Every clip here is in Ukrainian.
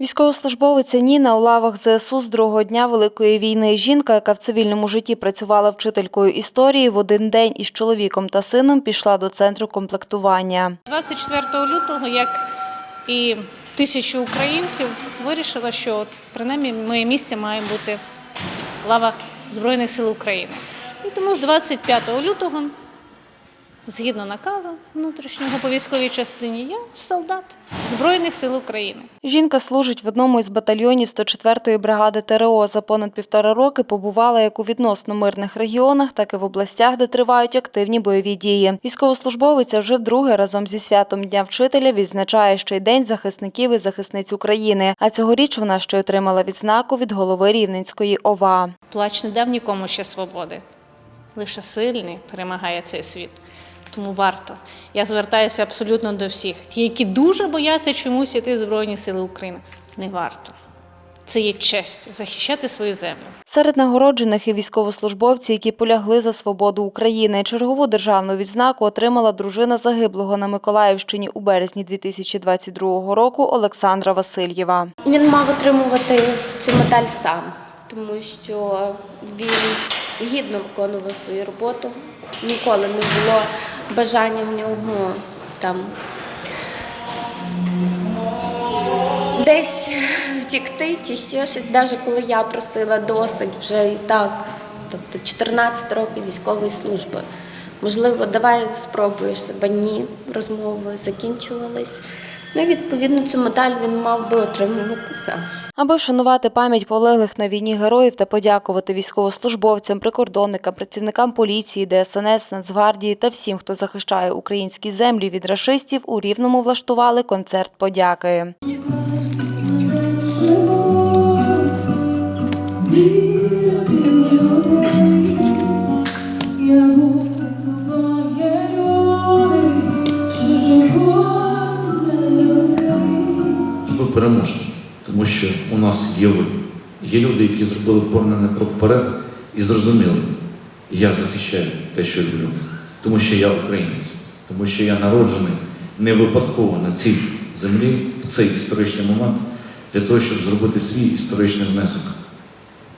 Військовослужбовиця Ніна у лавах ЗСУ з другого дня Великої війни. Жінка, яка в цивільному житті працювала вчителькою історії, в один день із чоловіком та сином пішла до центру комплектування. 24 лютого, як і тисячі українців, вирішила, що принаймні моє місце має бути в лавах Збройних сил України. І тому з 25 лютого, згідно наказу внутрішнього по військовій частині, я солдат Збройних сил України. Жінка служить в одному із батальйонів 104-ї бригади ТРО. За понад півтора роки побувала як у відносно мирних регіонах, так і в областях, де тривають активні бойові дії. Військовослужбовиця вже вдруге разом зі святом Дня вчителя відзначає ще й День захисників і захисниць України. А цьогоріч вона ще отримала відзнаку від голови Рівненської ОВА. Плач не дав нікому ще свободи. Лише сильний перемагає цей світ. Тому варто. Я звертаюся абсолютно до всіх. Ті, які дуже бояться чомусь іти в Збройні Сили України. Не варто. Це є честь захищати свою землю. Серед нагороджених і військовослужбовці, які полягли за свободу України. Чергову державну відзнаку отримала дружина загиблого на Миколаївщині у березні 2022 року Олександра Васильєва. Він мав отримувати цю медаль сам, тому що він гідно виконував свою роботу. Ніколи не було бажання в нього там десь втікти чи ще щось. Навіть коли я просила досить вже і так, тобто 14 років військової служби. Можливо, давай спробуєш себе. Ні, розмови закінчувались. Ну, відповідно, цю медаль він мав би отримувати сам. Аби вшанувати пам'ять полеглих на війні героїв та подякувати військовослужбовцям, прикордонникам, працівникам поліції, ДСНС, Нацгвардії та всім, хто захищає українські землі від рашистів, у Рівному влаштували концерт подяки. Я тому що у нас є ви. Є люди, які зробили впевнений крок вперед і зрозуміли, я захищаю те, що люблю, тому що я українець, тому що я народжений не випадково на цій землі в цей історичний момент для того, щоб зробити свій історичний внесок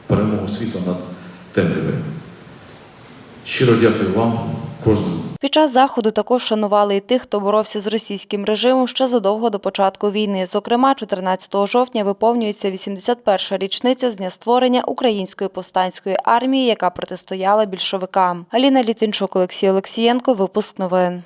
перемогу світу над темрявою. Щиро дякую вам, кожному. Під час заходу також шанували і тих, хто боровся з російським режимом ще задовго до початку війни. Зокрема, 14 жовтня виповнюється 81-ша річниця з дня створення Української повстанської армії, яка протистояла більшовикам. Аліна Літвінчук, Олексій Олексієнко. Випуск новин.